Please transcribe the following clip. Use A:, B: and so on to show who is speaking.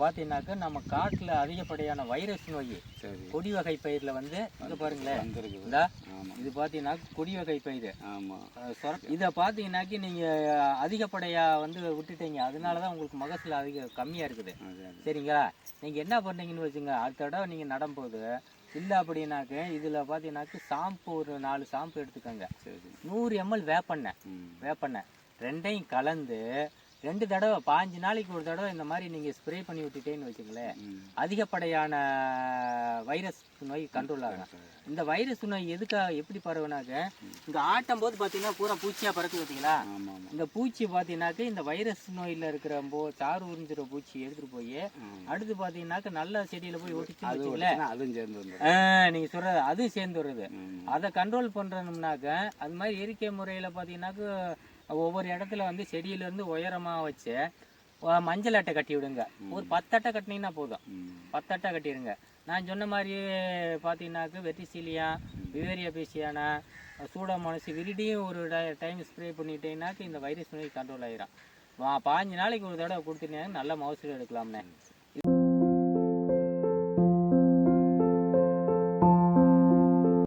A: பார்த்தீங்கன்னாக்க நம்ம காட்டில் அதிகப்படியான வைரஸ் நோய் கொடி வகை பயிரில் வந்து இங்கே பாருங்களேன். இந்த இது பார்த்தீங்கன்னா கொடி வகை பயிர் இதை பார்த்தீங்கன்னாக்கி நீங்கள் அதிகப்படியாக வந்து விட்டுட்டீங்க. அதனால தான் உங்களுக்கு மகசூல் அதிக கம்மியாக இருக்குது. சரிங்களா? நீங்கள் என்ன பண்ணுறீங்கன்னு வச்சுங்க அடுத்த தடவை நீங்கள் நடும்போது இல்லை அப்படின்னாக்க இதில் பார்த்தீங்கன்னாக்க ஷாம்பு ஒரு நாலு ஷாம்பு எடுத்துக்கோங்க. நூறு எம்எல் வேப்பெண்ணெய்.
B: ம்.
A: வேப்பெண்ணெய். ரெண்டையும் கலந்து ரெண்டு தடவை பாஞ்சு நாளைக்கு ஒரு தடவை இந்த மாதிரி நீங்கள் ஸ்ப்ரே பண்ணி விட்டுட்டேன்னு வச்சுங்களேன் அதிகப்படியான வைரஸ் நோய் கண்ட்ரோல் ஆகும். இந்த வைரஸ் நோய் எதுக்காக எப்படி பரவுனாக்க இங்கே ஆட்டும் போது பார்த்தீங்கன்னா பூரா பூச்சியாக பறக்கு பார்த்தீங்களா இந்த பூச்சி பார்த்தீங்கன்னாக்க இந்த வைரஸ் நோயில் இருக்கிற போ சாறு உறிஞ்சிற பூச்சி எடுத்துகிட்டு போய். அடுத்து பார்த்தீங்கன்னாக்க நல்ல செடியில் போய் ஒட்டிச்சு
B: அதுவும் சேர்ந்து வந்துடும்.
A: ஆ, நீங்க சொல்றது அது சேர்ந்து வருது. அதை கண்ட்ரோல் பண்றோம்னாக்க அது மாதிரி இயற்கை முறையில் பார்த்தீங்கன்னாக்க ஒவ்வொரு இடத்துல வந்து செடியில இருந்து உயரமா வச்சு மஞ்சள் அட்டை கட்டி விடுங்க. ஒரு பத்து அட்டை கட்டினீங்கன்னா போதும். பத்து அட்டை கட்டிடுங்க. நான் சொன்ன மாதிரியே பார்த்தீங்கன்னாக்க வெட்டிசீலியா விவேரியா பேசியானா சூடாமோனஸ் விரிடியும் ஒரு டைம் ஸ்ப்ரே பண்ணிட்டீங்கன்னாக்க இந்த வைரஸ் நோய் கண்ட்ரோல் வா- பாஞ்சு நாளைக்கு ஒரு தடவை கொடுத்துட்டீங்கன்னா நல்ல மகசூல் எடுக்கலாம்ண்ணே